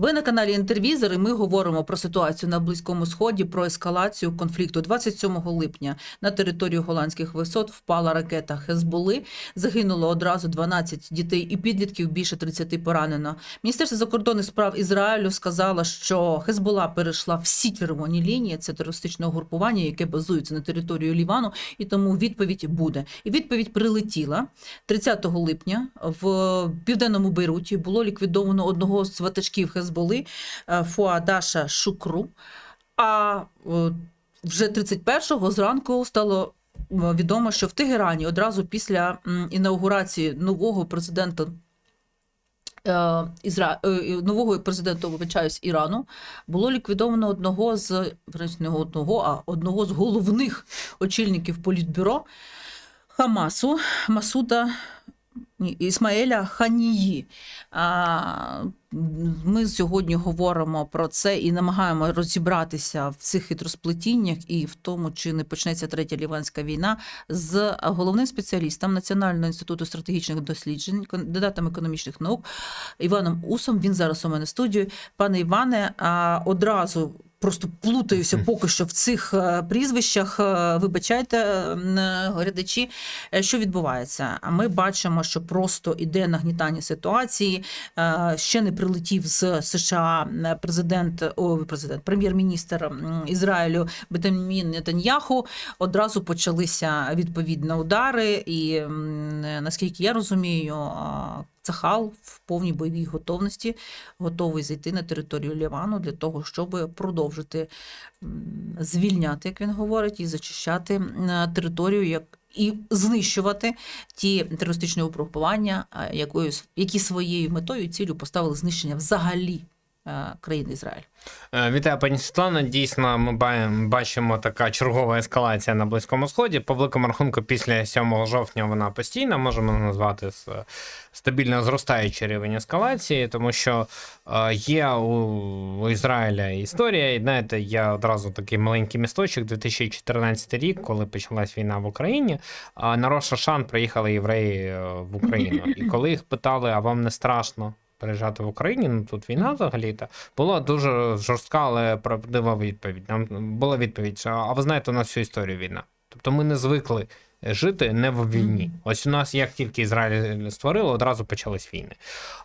Ви на каналі Інтервізор, і ми говоримо про ситуацію на Близькому Сході, про ескалацію конфлікту. 27 липня на територію голландських висот впала ракета Хезболи. Загинуло одразу 12 дітей і підлітків, більше 30 поранено. Міністерство закордонних справ Ізраїлю сказало, що Хезбола перейшла всі червоні лінії. Це терористичне угрупування, яке базується на територію Лівану, і тому відповідь буде. І відповідь прилетіла 30 липня в південному Бейруті. Було ліквідовано одного з ватажків Хезболи е, Фуадаша Шукру. А е, вже 31-го зранку стало відомо, що в Тегерані одразу після інаугурації нового президента. е, Ізра... нового президента, вибачаюсь, Ірану було ліквідовано одного з не одного, а одного з головних очільників політбюро Хамасу Масуда Ісмаеля Ханії. Ми сьогодні говоримо про це і намагаємо розібратися в цих хитросплетіннях і в тому, чи не почнеться третя ліванська війна з головним спеціалістом Національного інституту стратегічних досліджень, кандидатом економічних наук Іваном Усом. Він зараз у мене в студії. Пане Іване, одразу. Просто плутаюся поки що в цих е, прізвищах. Е, Вибачайте, е, глядачі, що відбувається. А ми бачимо, що просто іде нагнітання ситуації. Ще не прилетів з США президент, о, президент, прем'єр-міністр Ізраїлю Бетамін Нетаньяху. Одразу почалися відповідно удари, і наскільки я розумію. А, Цахал в повній бойовій готовності готовий зайти на територію Лівану для того, щоб продовжити звільняти, як він говорить, і зачищати територію, як і знищувати ті терористичні угрупування, якою, які своєю метою і цілю поставили знищення взагалі країни Ізраїль. Е, Вітаю, пані Світлана. Дійсно, ми бачимо така чергова ескалація на Близькому Сході. По великому рахунку, після 7 жовтня вона постійна, можемо назвати стабільно зростаючий рівень ескалації, тому що е, є у, Ізраїля історія. І знаєте, я одразу такий маленький місточок, 2014 рік, коли почалась війна в Україні. На Рош Шан приїхали євреї е, в Україну. І коли їх питали, а вам не страшно? Переїжджати в Україні, ну тут війна взагалі-то, була дуже жорстка, але правдива відповідь. Нам була відповідь, що а ви знаєте, у нас всю історію війна. Тобто ми не звикли жити не в війні. Ось у нас, як тільки Ізраїль створили, одразу почались війни.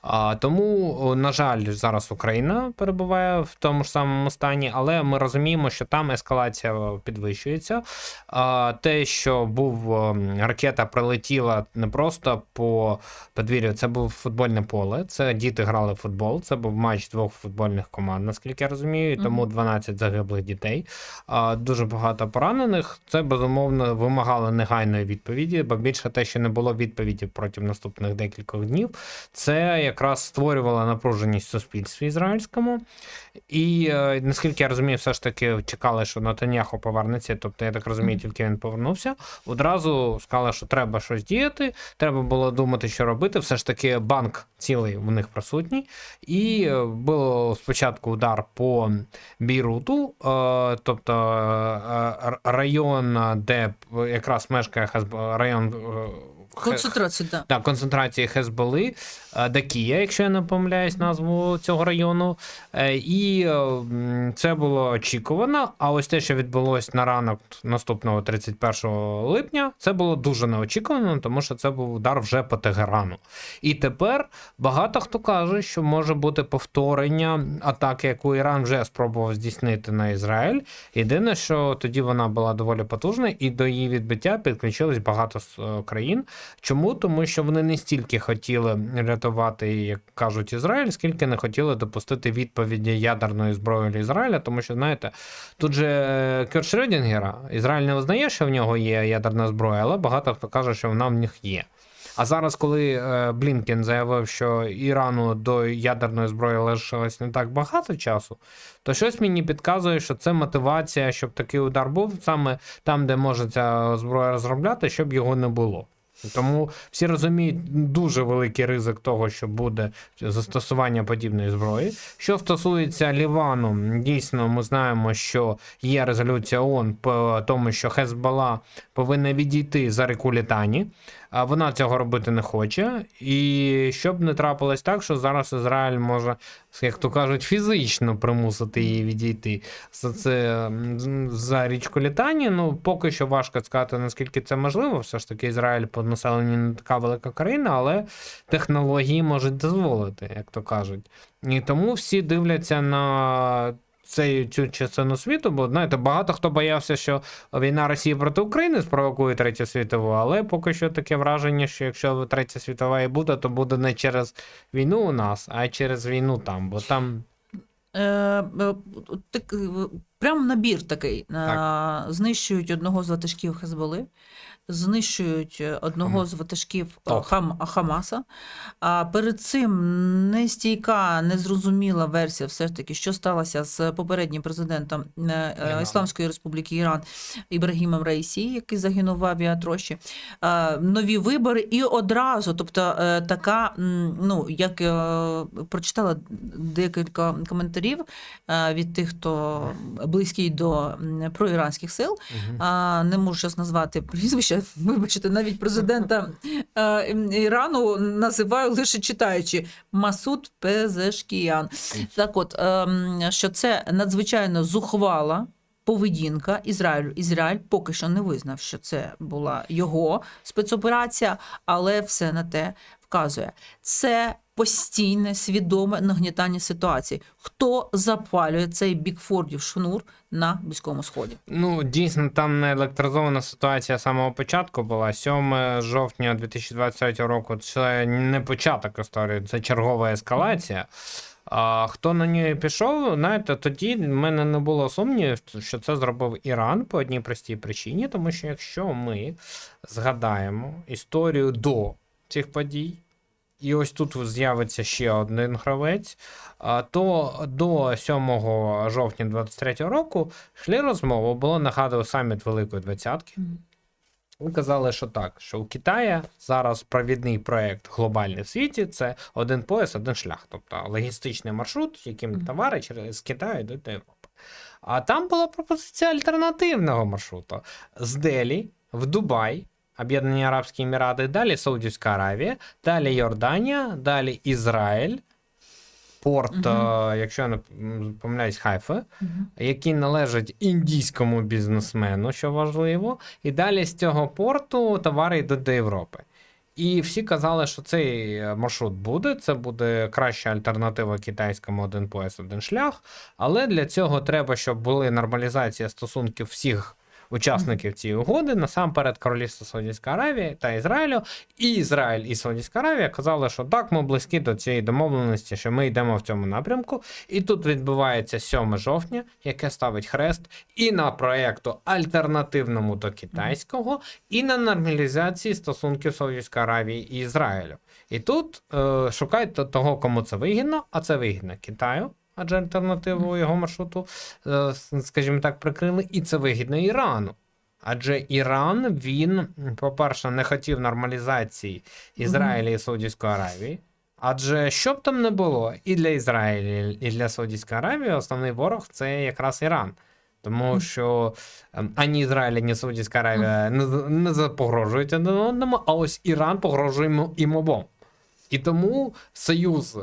А, тому, на жаль, зараз Україна перебуває в тому ж самому стані, але ми розуміємо, що там ескалація підвищується. А, те, що був ракета прилетіла не просто по подвір'ю, це був футбольне поле. Це діти грали в футбол. Це був матч двох футбольних команд, наскільки я розумію. і Тому 12 загиблих дітей, а, дуже багато поранених. Це безумовно вимагало негайної відповіді, бо більше те, що не було відповіді протягом наступних декількох днів, це якраз створювало напруженість в суспільстві ізраїльському. І е, наскільки я розумію, все ж таки чекали, що Натаняху повернеться. Тобто, я так розумію, тільки він повернувся. Одразу сказали, що треба щось діяти, треба було думати, що робити. Все ж таки, банк цілий в них присутній. І е, було спочатку удар по Бейруту, е, тобто район, де якраз мешкає район. Концентрація, да. так, концентрації Хезболи, е, Дакія, якщо я не помиляюсь назву цього району. Е, І е, це було очікувано. А ось те, що відбулось на ранок наступного 31 липня, це було дуже неочікувано, тому що це був удар вже по Тегерану. І тепер багато хто каже, що може бути повторення атаки, яку Іран вже спробував здійснити на Ізраїль. Єдине, що тоді вона була доволі потужна, і до її відбиття підключилось багато країн. Чому? Тому що вони не стільки хотіли рятувати, як кажуть, Ізраїль, скільки не хотіли допустити відповіді ядерної зброї для Ізраїля, тому що, знаєте, тут же Кюрт Шрёдінгера, Ізраїль не визнає, що в нього є ядерна зброя, але багато хто каже, що вона в них є. А зараз, коли е, Блінкен заявив, що Ірану до ядерної зброї лишилось не так багато часу, то щось мені підказує, що це мотивація, щоб такий удар був саме там, де може ця зброя розробляти, щоб його не було. Тому всі розуміють дуже великий ризик того, що буде застосування подібної зброї. Що стосується Лівану, дійсно ми знаємо, що є резолюція ООН по тому, що Хезбала повинна відійти за реку Літані. А вона цього робити не хоче. І щоб не трапилось так, що зараз Ізраїль може, як то кажуть, фізично примусити її відійти за це за річку Літані. Ну, поки що важко сказати, наскільки це можливо. Все ж таки, Ізраїль по населенню не така велика країна, але технології можуть дозволити, як то кажуть. І тому всі дивляться на. Цей цю частину світу, бо знаєте, багато хто боявся, що війна Росії проти України спровокує третю світову, але поки що таке враження, що якщо третя світова і буде, то буде не через війну у нас, а через війну там, бо там Е, е, так, е, прям набір такий. Так. Знищують одного з ватажків Хезболи, знищують е, одного з ватажків е, Хам, Хамаса. А перед цим нестійка, незрозуміла версія, все ж таки, що сталося з попереднім президентом е, Ісламської Республіки Іран Ібрагімом Раїсі, який загинув в авіатрощі. Нові вибори, і одразу, тобто така, ну як прочитала декілька коментарів від тих, хто близький до проіранських сил. Не можу зараз назвати прізвище, вибачте, навіть президента е, Ірану називаю лише читаючи Масуд Пезешкіян. Так от, ем, що це надзвичайно зухвала. Поведінка Ізраїлю. Ізраїль поки що не визнав, що це була його спецоперація, але все на те вказує. Це постійне свідоме нагнітання ситуації. Хто запалює цей бікфордів шнур на близькому сході? Ну, дійсно, там не електризована ситуація з самого початку була. 7 жовтня 2023 року це не початок історії, це чергова ескалація. А хто на неї пішов, знаєте, тоді в мене не було сумнівів, що це зробив Іран по одній простій причині, тому що якщо ми згадаємо історію до цих подій, і ось тут з'явиться ще один гравець, то до 7 жовтня 23 року йшли розмови, було нагадую саміт Великої Двадцятки. Ви казали, що так, що у Китаї зараз провідний проект глобальний в світі це один пояс, один шлях, тобто логістичний маршрут, яким товари через Китай йдуть до Європи. А там була пропозиція альтернативного маршруту з Делі в Дубай, Об'єднані Арабські Емірати, далі Саудівська Аравія, далі Йорданія, далі Ізраїль, порт, е, якщо я не помиляюсь, Хайфа, який належить індійському бізнесмену, що важливо, і далі з цього порту товари йдуть до Європи. І всі казали, що цей е, маршрут буде, це буде краща альтернатива китайському один пояс, один шлях. Але для цього треба, щоб були нормалізація стосунків всіх учасників цієї угоди, насамперед Королівства Саудівської Аравії та Ізраїлю. І Ізраїль і Саудівська Аравія казали, що так, ми близькі до цієї домовленості, що ми йдемо в цьому напрямку. І тут відбувається 7 жовтня, яке ставить хрест і на проєкту альтернативному до китайського, і на нормалізації стосунків Саудівської Аравії і Ізраїлю. І тут е, шукайте того, кому це вигідно, а це вигідно Китаю. Адже альтернативу його маршруту, е, скажімо так, прикрили, і це вигідно Ірану. Адже Іран, він, по-перше, не хотів нормалізації Ізраїля і Саудівської Аравії. Адже що б там не було, і для Ізраїля, і для Саудівської Аравії основний ворог це якраз Іран. Тому що ем, ані Ізраїль, ані Саудівська Аравія не, не погрожують одному, а ось Іран погрожує їм обом. І тому союз, е,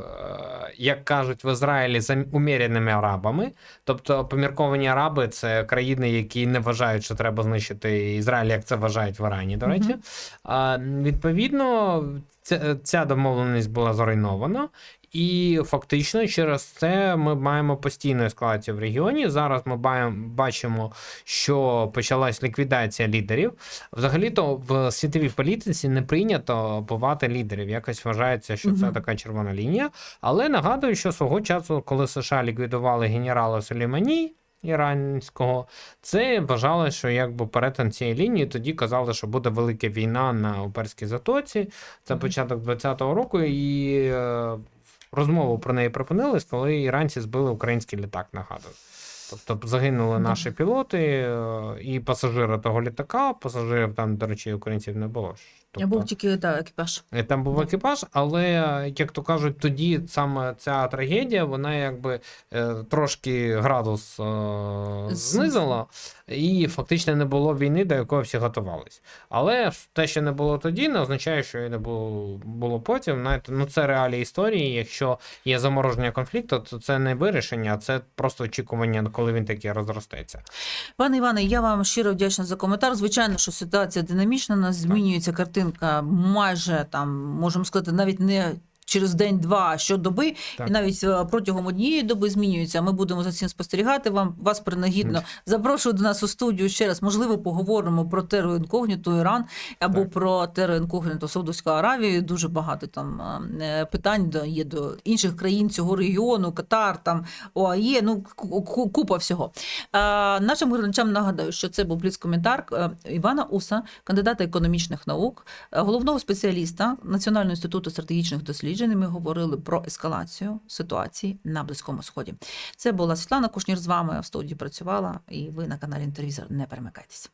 як кажуть в Ізраїлі, з уміряними арабами, тобто помірковані араби це країни, які не вважають, що треба знищити Ізраїль, як це вважають в Ірані, до речі. mm -hmm. відповідно, ця, ця домовленість була зруйнована, і фактично через це ми маємо постійну ескалацію в регіоні. Зараз ми бачимо, що почалась ліквідація лідерів. Взагалі-то в світовій політиці не прийнято бувати лідерів. Якось вважається, що це така червона лінія. Але нагадую, що свого часу, коли США ліквідували генерала Сулеймані, Іранського, це вважали, що якби перетин цієї лінії, тоді казали, що буде велика війна на Перській затоці. Це початок 20-го року, і е, розмову про неї припинились, коли іранці збили український літак, нагадую. Тобто загинули наші пілоти е, і пасажири того літака. Пасажирів там, до речі, українців не було. Я був тільки да, екіпаж. Е, Там був екіпаж, але як то кажуть, тоді саме ця трагедія, вона якби е, трошки градус е, знизила, і фактично не було війни, до якої всі готувались. Але те, що не було тоді, не означає, що і не було, було потім. Знаєте, ну це реалії історії. Якщо є замороження конфлікту, то це не вирішення, а це просто очікування, коли він таки розростеться. Пане Іване, я вам щиро вдячна за коментар. Звичайно, що ситуація динамічна, у нас змінюється картинка майже там, можемо сказати, навіть не. Через день-два щодоби, Так. і навіть е, протягом однієї доби змінюється. Ми будемо за цим спостерігати. Вам вас принагідно запрошую до нас у студію ще раз. Можливо, поговоримо про теру інкогніту Іран або Так. про теру інкогніту Саудовську Аравію. Дуже багато там е, питань до є до інших країн цього регіону, Катар, там ОАЄ. Ну ку- ку- купа всього. Е, Нашим глядачам нагадаю, що це був бліц-коментар е, Івана Уса, кандидата економічних наук, е, головного спеціаліста Національного інституту стратегічних досліджень. Ми говорили про ескалацію ситуації на Близькому Сході. Це була Світлана Кушнір з вами в студії працювала, і ви на каналі Інтервізор. Не перемикайтеся.